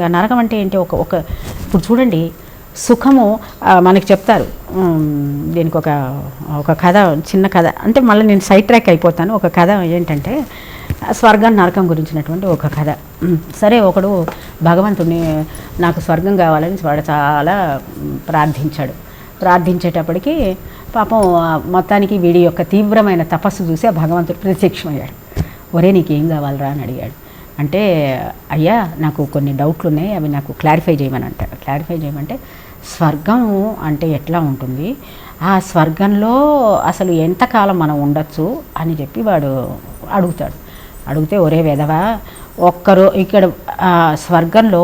నరకం అంటే ఏంటి? ఒక ఒక ఇప్పుడు చూడండి సుఖము మనకి చెప్తారు. దీనికి ఒక ఒక కథ చిన్న కథ. అంటే మళ్ళీ నేను సైడ్ ట్రాక్ అయిపోతాను. ఒక కథ ఏంటంటే స్వర్గం నరకం గురించినటువంటి ఒక కథ. సరే ఒకడు భగవంతుడిని నాకు స్వర్గం కావాలని వాడు చాలా ప్రార్థించాడు. ప్రార్థించేటప్పటికి పాపం మొత్తానికి వీడి యొక్క తీవ్రమైన తపస్సు చూసి ఆ భగవంతుడు ప్రత్యక్షమయ్యాడు. ఒరే నీకేం కావాలరా? అని అడిగాడు. అంటే అయ్యా నాకు కొన్ని డౌట్లు ఉన్నాయి అవి నాకు క్లారిఫై చేయమని అంటాడు క్లారిఫై చేయమంటే స్వర్గం అంటే ఎట్లా ఉంటుంది? ఆ స్వర్గంలో అసలు ఎంతకాలం మనం ఉండొచ్చు అని చెప్పి వాడు అడుగుతాడు. అడిగితే ఒరే వెధవా ఒక్కరో ఇక్కడ స్వర్గంలో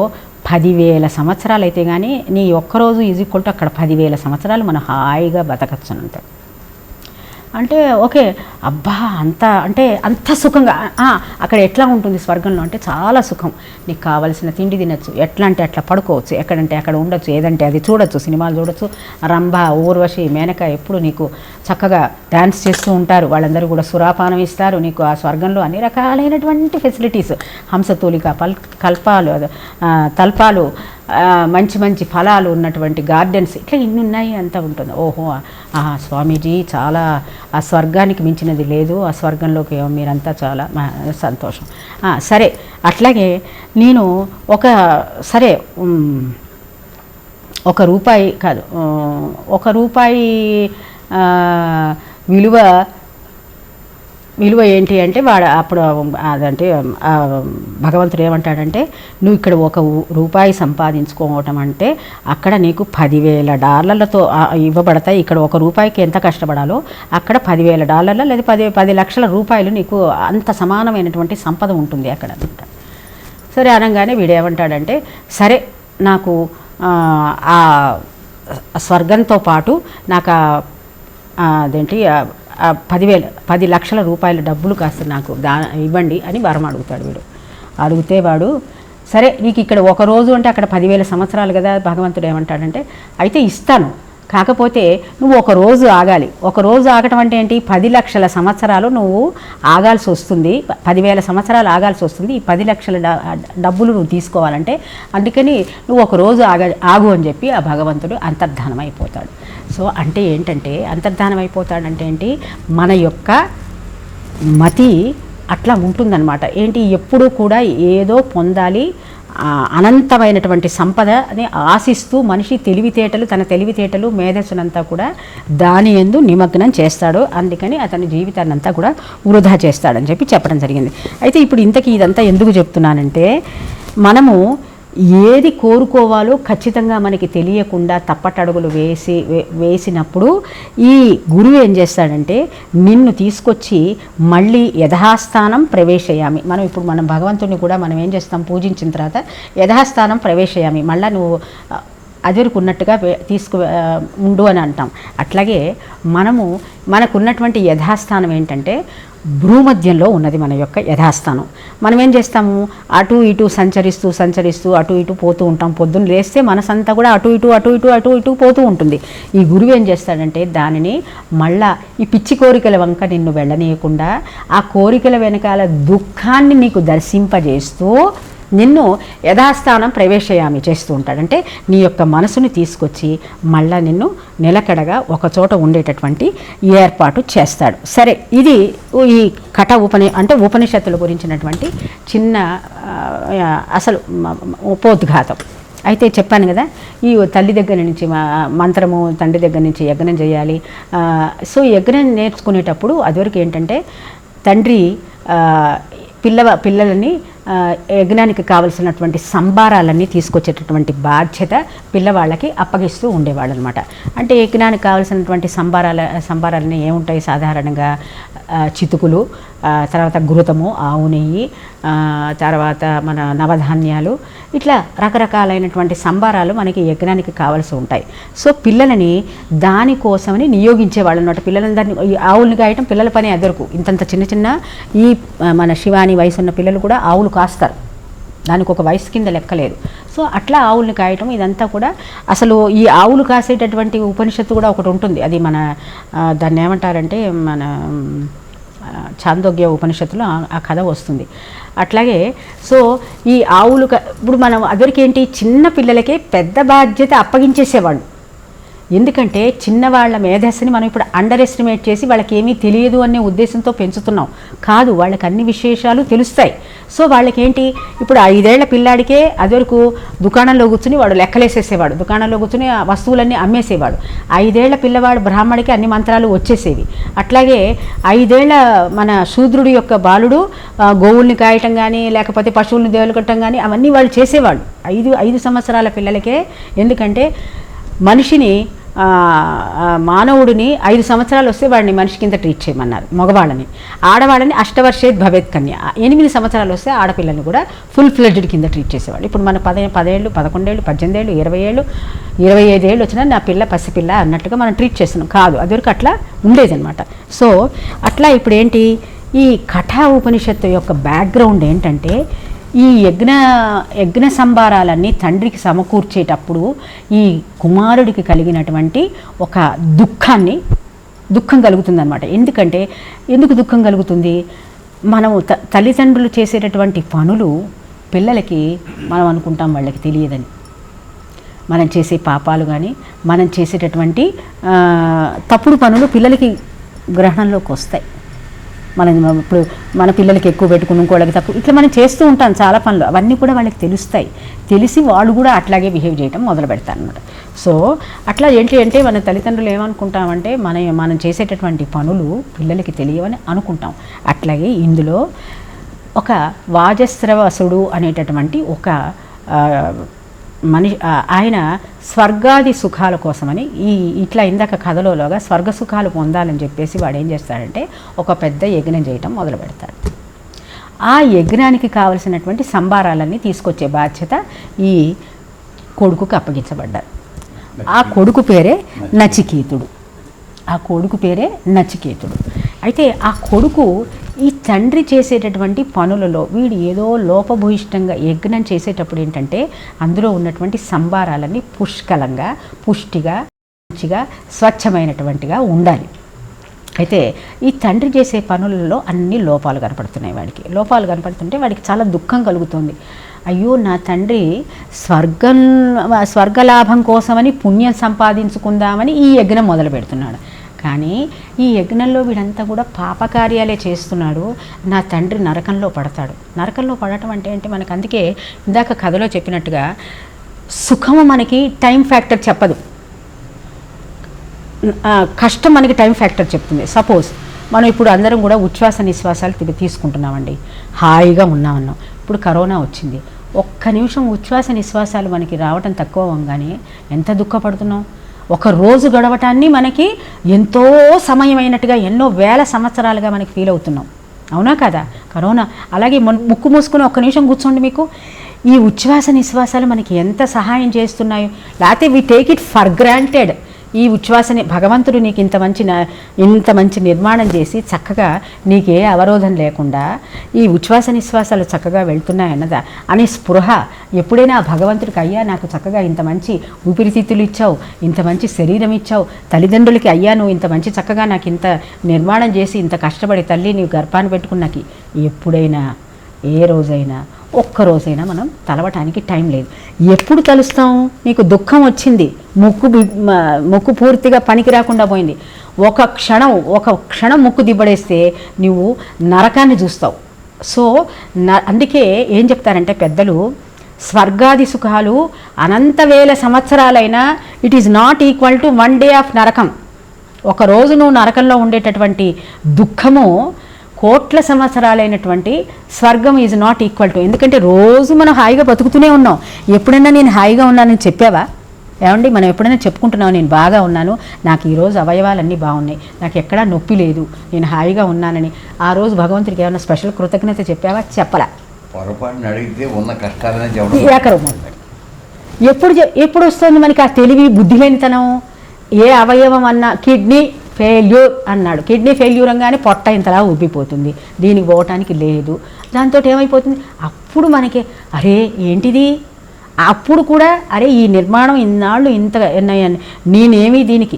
పదివేల సంవత్సరాలు అయితే కానీ నీ ఒక్కరోజు ఈజ్ ఈక్వల్ టు అక్కడ పదివేల సంవత్సరాలు మనం హాయిగా బతకచ్చు అని అంటాడు. అంటే ఓకే అబ్బా అంత అంటే అంత సుఖంగా అక్కడ ఎట్లా ఉంటుంది స్వర్గంలో అంటే చాలా సుఖం. నీకు కావలసిన తిండి తినచ్చు ఎట్లా అంటే అట్లా పడుకోవచ్చు ఎక్కడంటే అక్కడ ఉండొచ్చు ఏదంటే అది చూడొచ్చు సినిమాలు చూడొచ్చు. రంభ ఊర్వశి మేనక ఎప్పుడు నీకు చక్కగా డ్యాన్స్ చేస్తూ ఉంటారు. వాళ్ళందరూ కూడా సురాపానం ఇస్తారు. నీకు ఆ స్వర్గంలో అన్ని రకాలైనటువంటి ఫెసిలిటీస్ హంసతూలిక పల్ కల్పాలు తల్పాలు మంచి మంచి ఫలాలు ఉన్నటువంటి గార్డెన్స్. ఇట్లా ఇన్ని ఉన్నాయి అంతా ఉంటుంది. ఓహో స్వామీజీ చాలా ఆ స్వర్గానికి మించినది లేదు. ఆ స్వర్గంలోకి మీరంతా చాలా సంతోషం. సరే అట్లాగే నేను ఒక సరే ఒక రూపాయి కాదు ఒక రూపాయి విలువ విలువ ఏంటి అంటే వాడు అప్పుడు అదంటే భగవంతుడు ఏమంటాడంటే నువ్వు ఇక్కడ ఒక రూపాయి సంపాదించుకోవటం అంటే అక్కడ నీకు పదివేల డాలర్లతో ఇవ్వబడతాయి. ఇక్కడ ఒక రూపాయికి ఎంత కష్టపడాలో అక్కడ పదివేల డాలర్ల లేదా పది పది లక్షల రూపాయలు నీకు అంత సమానమైనటువంటి సంపద ఉంటుంది అక్కడ అనమాట. సరే అనగానే వీడు ఏమంటాడంటే సరే నాకు ఆ, స్వర్గంతో పాటు నాకు అదేంటి పదివేల పది లక్షల రూపాయల డబ్బులు కాస్త నాకు దా ఇవ్వండి అని వరం అడుగుతాడు వీడు. అడిగితే వాడు సరే నీకు ఇక్కడ ఒక రోజు అంటే అక్కడ పదివేల సంవత్సరాలు కదా భగవంతుడు ఏమంటాడంటే అయితే ఇస్తాను. కాకపోతే నువ్వు ఒక రోజు ఆగాలి. ఒక రోజు ఆగటం అంటే ఏంటి? పది లక్షల సంవత్సరాలు నువ్వు ఆగాల్సి వస్తుంది. పదివేల సంవత్సరాలు ఆగాల్సి వస్తుంది. ఈ పది లక్షల డబ్బులు నువ్వు తీసుకోవాలంటే అందుకని నువ్వు ఒక రోజు ఆగ ఆగు అని చెప్పి ఆ భగవంతుడు అంతర్ధానం అయిపోతాడు సో అంటే ఏంటంటే అంతర్ధానం అయిపోతాడంటే ఏంటి? మన యొక్క మతి అట్లా ఉంటుందన్నమాట. ఏంటి? ఎప్పుడూ కూడా ఏదో పొందాలి అనంతమైనటువంటి సంపదని ఆశిస్తూ మనిషి తెలివితేటలు తన తెలివితేటలు మేధస్సునంతా కూడా దాని ఎందు నిమగ్నం చేస్తాడు. అందుకని అతని జీవితాన్ని అంతా కూడా వృధా చేస్తాడని చెప్పి చెప్పడం జరిగింది. అయితే ఇప్పుడు ఇంతకీ ఇదంతా ఎందుకు చెప్తున్నానంటే మనము ఏది కోరుకోవాలో ఖచ్చితంగా మనకి తెలియకుండా తప్పటడుగులు వేసి వేసినప్పుడు ఈ గురువు ఏం చేస్తాడంటే నిన్ను తీసుకొచ్చి మళ్ళీ యథాస్థానం ప్రవేశయామి. మనం ఇప్పుడు మనం భగవంతుడిని కూడా మనం ఏం చేస్తాం? పూజించిన తర్వాత యథాస్థానం ప్రవేశయామి. మళ్ళీ నువ్వు అదివరకు ఉన్నట్టుగా తీసుకు ఉండు అని అంటాం. అట్లాగే మనము మనకున్నటువంటి యథాస్థానం ఏంటంటే భూమధ్యంలో ఉన్నది మన యొక్క యథాస్థానం. మనం ఏం చేస్తాము? అటు ఇటు సంచరిస్తూ సంచరిస్తూ అటు ఇటు పోతూ ఉంటాం. పొద్దున్న లేస్తే మనసంతా కూడా అటు ఇటు అటు ఇటు అటు ఇటు పోతూ ఉంటుంది. ఈ గురువు ఏం చేస్తాడంటే దానిని మళ్ళా ఈ పిచ్చి కోరికల వంక నిన్ను వెళ్ళనీయకుండా ఆ కోరికల వెనకాల దుఃఖాన్ని నీకు దర్శింపజేస్తూ నిన్ను యథాస్థానం ప్రవేశయామి చేస్తూ ఉంటాడు. అంటే నీ యొక్క మనసుని తీసుకొచ్చి మళ్ళా నిన్ను నిలకడగా ఒకచోట ఉండేటటువంటి ఏర్పాటు చేస్తాడు. సరే ఇది ఈ కట ఉపని అంటే ఉపనిషత్తుల గురించినటువంటి చిన్న అసలు ఉపోద్ఘాతం. అయితే చెప్పాను కదా ఈ తల్లి దగ్గర నుంచి మా మంత్రము తండ్రి దగ్గర నుంచి యజ్ఞం చేయాలి. సో యజ్ఞం నేర్చుకునేటప్పుడు అదివరకు ఏంటంటే తండ్రి పిల్లవ పిల్లలని యజ్ఞానికి కావలసినటువంటి సంబారాలన్నీ తీసుకొచ్చేటటువంటి బాధ్యత పిల్లవాళ్ళకి అప్పగిస్తూ ఉండేవాళ్ళు అనమాట అంటే యజ్ఞానికి కావలసినటువంటి సంబారాల సంబారాలన్నీ ఏముంటాయి? సాధారణంగా చితుకులు తర్వాత ఘృతము ఆవు నెయ్యి తర్వాత మన నవధాన్యాలు ఇట్లా రకరకాలైనటువంటి సంబారాలు మనకి యజ్ఞానికి కావాల్సి ఉంటాయి. సో పిల్లలని దానికోసమని నియోగించేవాళ్ళు అనమాట పిల్లలందరినీ ఈ ఆవుల్ని కాయటం పిల్లల పని ఎదరకు ఇంతంత చిన్న చిన్న ఈ మన శివాని వయసు ఉన్న పిల్లలు కూడా ఆవులు కాస్తారు దానికి ఒక వయసు కింద లెక్కలేదు సో అట్లా ఆవుల్ని కాయటం ఇదంతా కూడా అసలు ఈ ఆవులు కాసేటటువంటి ఉపనిషత్తు కూడా ఒకటి ఉంటుంది. అది మన దాన్ని ఏమంటారంటే మన చాందోగ్య ఉపనిషత్తులో ఆ- కథ వస్తుంది. అట్లాగే సో ఈ ఆవులు ఇప్పుడు మనం అదరికి ఏంటి చిన్న పిల్లలకే పెద్ద బాధ్యత అప్పగించేసేవాళ్ళు. ఎందుకంటే చిన్నవాళ్ళ మేధస్సుని మనం ఇప్పుడు అండర్ ఎస్టిమేట్ చేసి వాళ్ళకి ఏమీ తెలియదు అనే ఉద్దేశంతో పెంచుతున్నాం. కాదు వాళ్ళకి అన్ని విశేషాలు తెలుస్తాయి. సో వాళ్ళకి ఏంటి ఇప్పుడు ఐదేళ్ళ పిల్లాడికే అదివరకు దుకాణంలో కూర్చుని వాడు లెక్కలేసేసేవాడు. దుకాణంలో కూర్చుని ఆ వస్తువులన్నీ అమ్మేసేవాడు. ఐదేళ్ళ పిల్లవాడు బ్రాహ్మడికి అన్ని మంత్రాలు వచ్చేసేవి. అట్లాగే ఐదేళ్ళ మన శూద్రుడి యొక్క బాలుడు గోవుల్ని కాయటం కానీ లేకపోతే పశువుల్ని దేవులకట్టం కానీ అవన్నీ వాళ్ళు చేసేవాళ్ళు. ఐదు ఐదు సంవత్సరాల పిల్లలకే. ఎందుకంటే మనిషిని మానవుడిని ఐదు సంవత్సరాలు వస్తే వాడిని మనిషి కింద ట్రీట్ చేయమన్నారు మగవాళ్ళని. ఆడవాళ్ళని అష్టవర్షేద్ భవేత్ కన్య. ఎనిమిది సంవత్సరాలు వస్తే ఆడపిల్లని కూడా ఫుల్ ఫ్లెడ్జ్డ్ కింద ట్రీట్ చేసేవాళ్ళు. ఇప్పుడు మన పదే పదేళ్ళు పదకొండేళ్ళు పద్దెనిమిది ఏళ్ళు ఇరవై ఏళ్ళు ఇరవై ఐదు ఏళ్ళు వచ్చినా నా పిల్ల పసిపిల్ల అన్నట్టుగా మనం ట్రీట్ చేస్తున్నాం. కాదు అదివరకు అట్లా ఉండేదనమాట సో అట్లా ఇప్పుడు ఏంటి ఈ కఠా ఉపనిషత్తు యొక్క బ్యాక్గ్రౌండ్ ఏంటంటే ఈ యజ్ఞ యజ్ఞ సంభారాలన్నీ తండ్రికి సమకూర్చేటప్పుడు ఈ కుమారుడికి కలిగినటువంటి ఒక దుఃఖాన్ని దుఃఖం కలుగుతుందన్నమాట. ఎందుకంటే ఎందుకు దుఃఖం కలుగుతుంది? మనము త తల్లిదండ్రులు చేసేటటువంటి పనులు పిల్లలకి మనం అనుకుంటాం వాళ్ళకి తెలియదని. మనం చేసే పాపాలు కానీ మనం చేసేటటువంటి తప్పుడు పనులు పిల్లలకి గ్రహణంలోకి వస్తాయి. మనం ఇప్పుడు మన పిల్లలకి ఎక్కువ పెట్టుకుని ఇంకోళ్ళకి తక్కువ ఇట్లా మనం చేస్తూ ఉంటాం చాలా పనులు. అవన్నీ కూడా వాళ్ళకి తెలుస్తాయి. తెలిసి వాళ్ళు కూడా అట్లాగే బిహేవ్ చేయడం మొదలు పెడతారు అనమాట సో అట్లా ఏంటి అంటే మన తల్లిదండ్రులు ఏమనుకుంటామంటే మన మనం చేసేటటువంటి పనులు పిల్లలకి తెలియవని అనుకుంటాం. అట్లాగే ఇందులో ఒక వాజస్రవసుడు అనేటటువంటి ఒక మనిషి ఆయన స్వర్గాది సుఖాల కోసమని ఈ ఇట్లా ఇందాక కథలోగా స్వర్గ సుఖాలు పొందాలని చెప్పేసి వాడు ఏం చేస్తాడంటే ఒక పెద్ద యజ్ఞం చేయటం మొదలు పెడతాడు. ఆ యజ్ఞానికి కావలసినటువంటి సంబారాలన్నీ తీసుకొచ్చే బాధ్యత ఈ కొడుకుకి అప్పగించబడ్డారు ఆ కొడుకు పేరే నచికేతుడు. ఆ కొడుకు పేరే నచికేతుడు. అయితే ఆ కొడుకు ఈ తండ్రి చేసేటటువంటి పనులలో వీడు ఏదో లోపభూయిష్టంగా యజ్ఞం చేసేటప్పుడు ఏంటంటే అందులో ఉన్నటువంటి సంభారాలన్నీ పుష్కలంగా పుష్టిగా మంచిగా స్వచ్ఛమైనటువంటిగా ఉండాలి. అయితే ఈ తండ్రి చేసే పనులలో అన్ని లోపాలు కనపడుతున్నాయి వాడికి. లోపాలు కనపడుతుంటే వాడికి చాలా దుఃఖం కలుగుతుంది. అయ్యో నా తండ్రి స్వర్గం స్వర్గలాభం కోసమని పుణ్యం సంపాదించుకుందామని ఈ యజ్ఞం మొదలు పెడుతున్నాడు కానీ ఈ యజ్ఞంలో వీడంతా కూడా పాపకార్యాలే చేస్తున్నాడు. నా తండ్రి నరకంలో పడతాడు. నరకంలో పడటం అంటే ఏంటి? మనకు అందుకే ఇందాక కథలో చెప్పినట్టుగా సుఖము మనకి టైం ఫ్యాక్టర్ చెప్పదు. కష్టం మనకి టైం ఫ్యాక్టర్ చెప్తుంది. సపోజ్ మనం ఇప్పుడు అందరం కూడా ఉచ్ఛ్వాస నిశ్వాసాలు తీసుకుంటున్నామండి. హాయిగా ఉన్నామన్నాం. ఇప్పుడు కరోనా వచ్చింది. ఒక్క నిమిషం ఉచ్ఛ్వాస నిశ్వాసాలు మనకి రావటం తక్కువ అవ్వగానే ఎంత దుఃఖపడుతున్నాం? ఒక రోజు గడవటాన్ని మనకి ఎంతో సమయమైనట్టుగా ఎన్నో వేల సంవత్సరాలుగా మనకి ఫీల్ అవుతున్నాం. అవునా కదా? కరోనా. అలాగే ముక్కు మూసుకుని ఒక్క నిమిషం కూర్చోండి మీకు. ఈ ఉచ్ఛ్వాస నిశ్వాసాలు మనకి ఎంత సహాయం చేస్తున్నాయో. లేకపోతే we take it for granted ఈ ఉచ్ఛ్వాసని భగవంతుడు నీకు ఇంత మంచి ఇంత మంచి నిర్మాణం చేసి చక్కగా నీకే అవరోధం లేకుండా ఈ ఉచ్ఛ్వాస నిశ్వాసాలు చక్కగా వెళ్తున్నాయన్నదా? అనే స్పృహ ఎప్పుడైనా భగవంతుడికి అయ్యా నాకు చక్కగా ఇంత మంచి ఊపిరితిత్తులు ఇచ్చావు ఇంత మంచి శరీరం ఇచ్చావు తల్లిదండ్రులకి అయ్యా నువ్వు ఇంత మంచి చక్కగా నాకు ఇంత నిర్మాణం చేసి ఇంత కష్టపడి తల్లి నీవు గర్భాన్ని పెట్టుకున్నాకి ఎప్పుడైనా ఏ రోజైనా ఒక్కరోజైనా మనం తలవటానికి టైం లేదు. ఎప్పుడు తలుస్తాం? నీకు దుఃఖం వచ్చింది. ముక్కు ముక్కు పూర్తిగా పనికి రాకుండా పోయింది. ఒక క్షణం ఒక క్షణం ముక్కు దిబ్బడేస్తే నువ్వు నరకాన్ని చూస్తావు. సో న అందుకే ఏం చెప్తారంటే పెద్దలు స్వర్గాది సుఖాలు అనంత వేల సంవత్సరాలైనా it is not equal to one day of నరకం. ఒక రోజు నువ్వు నరకంలో ఉండేటటువంటి దుఃఖము కోట్ల సంవత్సరాలైనటువంటి స్వర్గం ఈజ్ నాట్ ఈక్వల్ టు ఎందుకంటే రోజు మనం హాయిగా బతుకుతూనే ఉన్నాం. ఎప్పుడైనా నేను హాయిగా ఉన్నానని చెప్పావా? ఏమండి మనం ఎప్పుడైనా చెప్పుకుంటున్నావు? నేను బాగా ఉన్నాను. నాకు ఈరోజు అవయవాలన్నీ బాగున్నాయి. నాకు ఎక్కడా నొప్పి లేదు. నేను హాయిగా ఉన్నానని. ఆ రోజు భగవంతుడికి ఏమైనా స్పెషల్ కృతజ్ఞత చెప్పావా? చెప్పలా. పొరపాటున అడిగితే ఉన్న కష్టాలనే చెప్పడం ఎప్పుడు ఎప్పుడు వస్తుంది మనకి ఆ తెలివి బుద్ధి లేనితనం ఏ అవయవం అన్నా కిడ్నీ ఫెయిల్యూర్ అన్నాడు. కిడ్నీ ఫెయిల్యూర్ అనగానే పొట్ట ఇంతలా ఉబ్బిపోతుంది దీనికి పోవటానికి లేదు. దాంతో ఏమైపోతుంది? అప్పుడు మనకి అరే ఏంటిది? అప్పుడు కూడా అరే ఈ నిర్మాణం ఇన్నాళ్ళు ఇంత నేనేమి దీనికి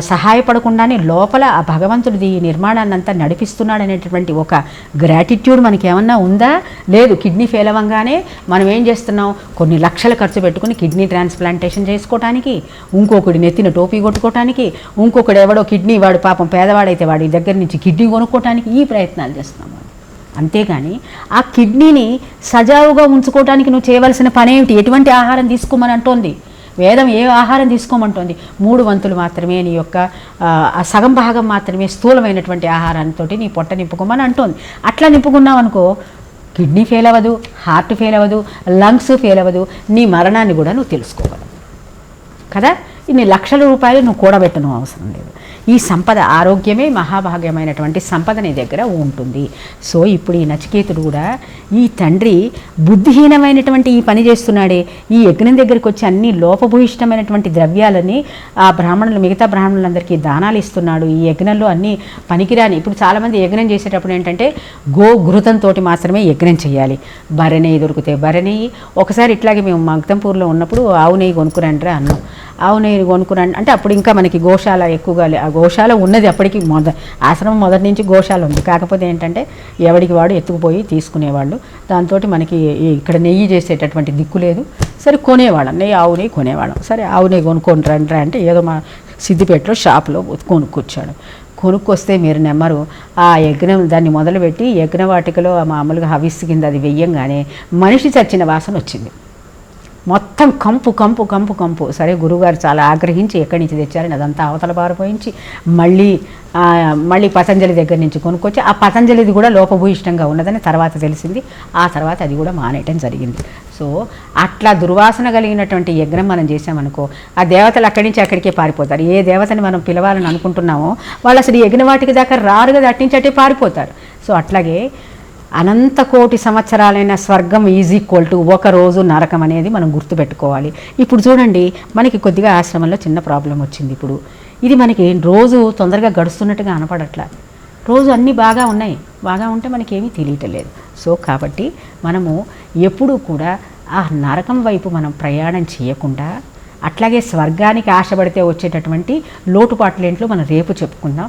సహాయపడకుండానే లోపల ఆ భగవంతుడు ఈ నిర్మాణాన్ని అంతా నడిపిస్తున్నాడు అనేటటువంటి ఒక గ్రాటిట్యూడ్ మనకి ఏమన్నా ఉందా? లేదు కిడ్నీ ఫెయిల్ అవ్వగానే మనం ఏం చేస్తున్నాం? కొన్ని లక్షలు ఖర్చు పెట్టుకుని కిడ్నీ ట్రాన్స్ప్లాంటేషన్ చేసుకోవటానికి ఇంకొకటి నెత్తిన టోపీ కొట్టుకోవటానికి ఇంకొకడు ఎవడో కిడ్నీ వాడు పాపం పేదవాడైతే వాడి దగ్గర నుంచి కిడ్నీ కొనుక్కోవటానికి ఈ ప్రయత్నాలు చేస్తున్నాం అంతేగాని ఆ కిడ్నీని సజావుగా ఉంచుకోవటానికి నువ్వు చేయవలసిన పని ఏమిటి ఎటువంటి ఆహారం తీసుకోమని అంటోంది? వేదం ఏ ఆహారం తీసుకోమంటోంది? మూడు వంతులు మాత్రమే నీ యొక్క సగం భాగం మాత్రమే స్థూలమైనటువంటి ఆహారంతో నీ పొట్ట నింపుకోమని అంటోంది. అట్లా నింపుకున్నావు అనుకో కిడ్నీ ఫెయిల్ అవ్వదు హార్ట్ ఫెయిల్ అవ్వదు లంగ్స్ ఫెయిల్ అవ్వదు నీ మరణాన్ని కూడా నువ్వు తెలుసుకోగలవు. కదా? ఇన్ని లక్షల రూపాయలు నువ్వు కూడబెట్టను అవసరం లేదు. ఈ సంపద ఆరోగ్యమే మహాభాగ్యమైనటువంటి సంపద నీ దగ్గర ఉంటుంది. సో ఇప్పుడు ఈ నచికేతుడు కూడా ఈ తండ్రి బుద్ధిహీనమైనటువంటి ఈ పని చేస్తున్నాడే. ఈ యజ్ఞం దగ్గరికి వచ్చి అన్ని లోపభూయిష్టమైనటువంటి ద్రవ్యాలని ఆ బ్రాహ్మణులు మిగతా బ్రాహ్మణులందరికీ దానాలు ఇస్తున్నాడు. ఈ యజ్ఞంలో అన్ని పనికిరాని ఇప్పుడు చాలామంది యజ్ఞం చేసేటప్పుడు ఏంటంటే గో ఘృతంతో మాత్రమే యజ్ఞం చేయాలి. బర్రె నెయ్యి దొరికితే బర్రె నెయ్యి. ఒకసారి ఇట్లాగే మేము మగ్దంపూర్లో ఉన్నప్పుడు ఆవు నెయ్యి కొనుక్కురండ్రా అన్నాం. ఆవు నెయ్యి కొనుక్కురండి. అంటే అప్పుడు ఇంకా మనకి గోశాల ఎక్కువగా లే- ఆ గోశాల ఉన్నది అప్పటికి మొద ఆశ్రమం మొదటి నుంచి గోశాల ఉంది. కాకపోతే ఏంటంటే ఎవడికి వాడు ఎత్తుకుపోయి తీసుకునేవాళ్ళు. దాంతో మనకి ఇక్కడ నెయ్యి చేసేటటువంటి దిక్కు లేదు. సరే కొనేవాళ్ళం. నెయ్యి ఆవు నెయ్యి కొనేవాళ్ళం. సరే ఆవు నెయ్యి కొనుక్కొని రండి అంటే ఏదో మా సిద్దిపేటలో షాప్లో కొనుక్కొచ్చాడు. కొనుక్కొస్తే మీరు నెమ్మరు. ఆ యజ్ఞం దాన్ని మొదలుపెట్టి యజ్ఞవాటికలో మామూలుగా హవిస్సు కింద అది వెయ్యంగానే మనిషి చచ్చిన వాసన వచ్చింది. మొత్తం కంపు కంపు కంపు కంపు. సరే గురువుగారు చాలా ఆగ్రహించి ఎక్కడి నుంచి తెచ్చారని అదంతా అవతల పారిపోయించి మళ్ళీ మళ్ళీ పతంజలి దగ్గర నుంచి కొనుక్కొచ్చి ఆ పతంజలిది కూడా లోపభూయిష్టంగా ఉన్నదని తర్వాత తెలిసింది. ఆ తర్వాత అది కూడా మానేయటం జరిగింది. సో అట్లా దుర్వాసన కలిగినటువంటి యజ్ఞం మనం చేసామనుకో ఆ దేవతలు అక్కడి నుంచి అక్కడికే పారిపోతారు. ఏ దేవతని మనం పిలవాలని అనుకుంటున్నామో వాళ్ళు అసలు ఈ యజ్ఞవాటికి దాకా రారు కదా అట్నుంచి అట్టే పారిపోతారు. సో అట్లాగే అనంత కోటి సంవత్సరాలైన స్వర్గం ఈజ్ ఈక్వల్ టు ఒక రోజు నరకం అనేది మనం గుర్తుపెట్టుకోవాలి. ఇప్పుడు చూడండి మనకి కొద్దిగా ఆశ్రమంలో చిన్న ప్రాబ్లం వచ్చింది ఇప్పుడు. ఇది మనకి రోజు తొందరగా గడుస్తున్నట్టుగా అనపడట్లా. రోజు అన్నీ బాగా ఉన్నాయి. బాగా ఉంటే మనకేమీ తెలియటలేదు. సో కాబట్టి మనము ఎప్పుడూ కూడా ఆ నరకం వైపు మనం ప్రయాణం చేయకుండా అట్లాగే స్వర్గానికి ఆశపడితే వచ్చేటటువంటి లోటుపాట్లేంట్లో మనం రేపు చెప్పుకుందాం.